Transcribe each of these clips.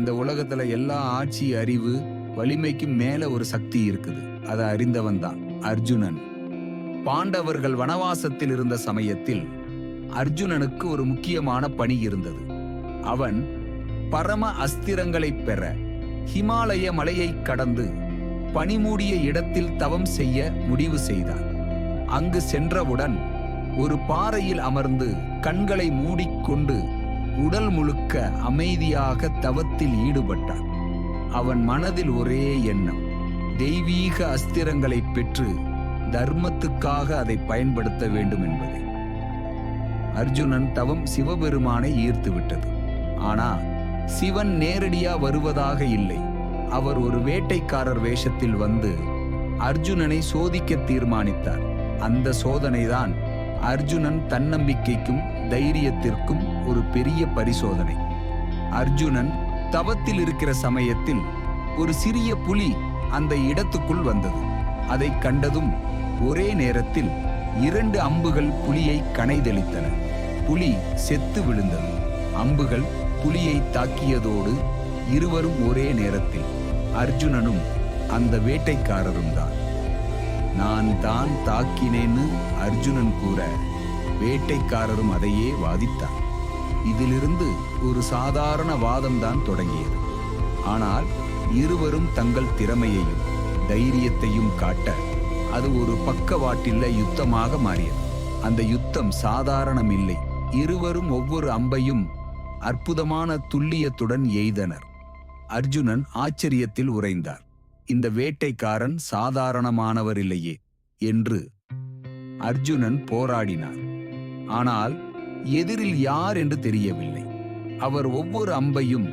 இந்த உலகத்துல எல்லா ஆட்சி அறிவு வலிமைக்கும் மேல ஒரு சக்தி இருக்குது. அதை அறிந்தவன் தான் அர்ஜுனன். பாண்டவர்கள் வனவாசத்தில் இருந்த சமயத்தில் அர்ஜுனனுக்கு ஒரு முக்கியமான பணி இருந்தது. அவன் பரம அஸ்திரங்களைப் பெற ஹிமாலய மலையைக் கடந்து பனிமூடிய இடத்தில் தவம் செய்ய முடிவு செய்தான். அங்கு சென்றவுடன் ஒரு பாறையில் அமர்ந்து கண்களை மூடிக்கொண்டு உடல் முழுக்க அமைதியாக தவத்தில் ஈடுபட்டான். அவன் மனதில் ஒரே எண்ணம் தெய்வீக அஸ்திரங்களைப் பெற்று தர்மத்துக்காக அதை பயன்படுத்த வேண்டும் என்பதே. அர்ஜுனன் தவம் சிவபெருமானை ஈர்த்து விட்டது. ஆனா சிவன் நேரடியா வருவதாக இல்லை. அவர் ஒரு வேட்டைக்காரர் வேஷத்தில் வந்து அர்ஜுனனை சோதிக்க தீர்மானித்தார். அந்த சோதனைதான் அர்ஜுனன் தன்னம்பிக்கைக்கும் தைரியத்திற்கும் ஒரு பெரிய பரிசோதனை. அர்ஜுனன் தவத்தில் இருக்கிற சமயத்தில் ஒரு சிறிய புலி அந்த இடத்துக்குள் வந்தது. அதை கண்டதும் ஒரே நேரத்தில் இரண்டு அம்புகள் புலியை கனைதளித்தன புலி செத்து விழுந்தது. அம்புகள் புலியை தாக்கியதோடு இருவரும் ஒரே நேரத்தில் அர்ஜுனனும் அந்த வேட்டைக்காரரும் தான். நான் தான் தாக்கினேன்னு அர்ஜுனன் கூற வேட்டைக்காரரும் அதையே வாதித்தார். இதிலிருந்து ஒரு சாதாரண வாதம்தான் தொடங்கியது. ஆனால் இருவரும் தங்கள் திறமையையும் தைரியத்தையும் காட்ட அது ஒரு பக்கவாட்டில்ல யுத்தமாக மாறியது. அந்த யுத்தம் சாதாரணமில்லை. இருவரும் ஒவ்வொரு அம்பையும் அற்புதமான துல்லியத்துடன் எய்தனர். அர்ஜுனன் ஆச்சரியத்தில் உறைந்தார். இந்த வேட்டைக்காரன் சாதாரணமானவர் இல்லையே என்று அர்ஜுனன் போராடினார் ஆனால் எதிரில் யார் என்று தெரியவில்லை. அவர் ஒவ்வொரு அம்பையும்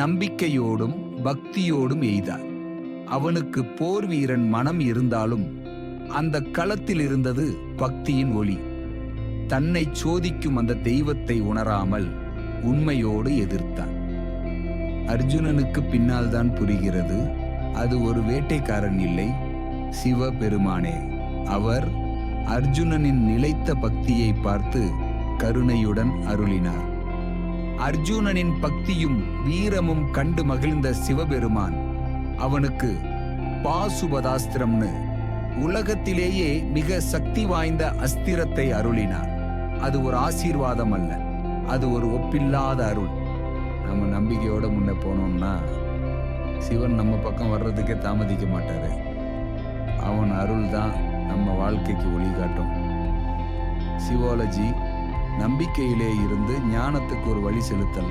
நம்பிக்கையோடும் பக்தியோடும் எய்தார். அவனுக்கு போர் வீரன் மனம் இருந்தாலும் அந்த களத்தில் இருந்தது பக்தியின் ஒளி. தன்னை சோதிக்கும் அந்த தெய்வத்தை உணராமல் உண்மையோடு எதிர்த்தான். அர்ஜுனனுக்கு பின்னால் தான் புரிகிறது அது ஒரு வேட்டைக்காரன் இல்லை சிவபெருமானே. அவர் அர்ஜுனனின் நிலைத்த பக்தியை பார்த்து கருணையுடன் அருளினார். அர்ஜுனனின் பக்தியும் வீரமும் கண்டு மகிழ்ந்த சிவபெருமான் அவனுக்கு பாசுபதாஸ்திரம்னு உலகத்திலேயே மிக சக்தி வாய்ந்த அஸ்திரத்தை அருளினார். அது ஒரு ஆசீர்வாதம் அல்ல அது ஒரு ஒப்பில்லாத அருள். நம்ம நம்பிக்கையோட முன்னே போனோம்னா சிவன் நம்ம பக்கம் வர்றதுக்கே தாமதிக்க மாட்டாரு. அவன் அருள் தான் நம்ம வாழ்க்கைக்கு ஒளிகாட்டும் சிவாலஜி நம்பிக்கையிலே இருந்து ஞானத்துக்கு ஒரு வழி செலுத்தல்.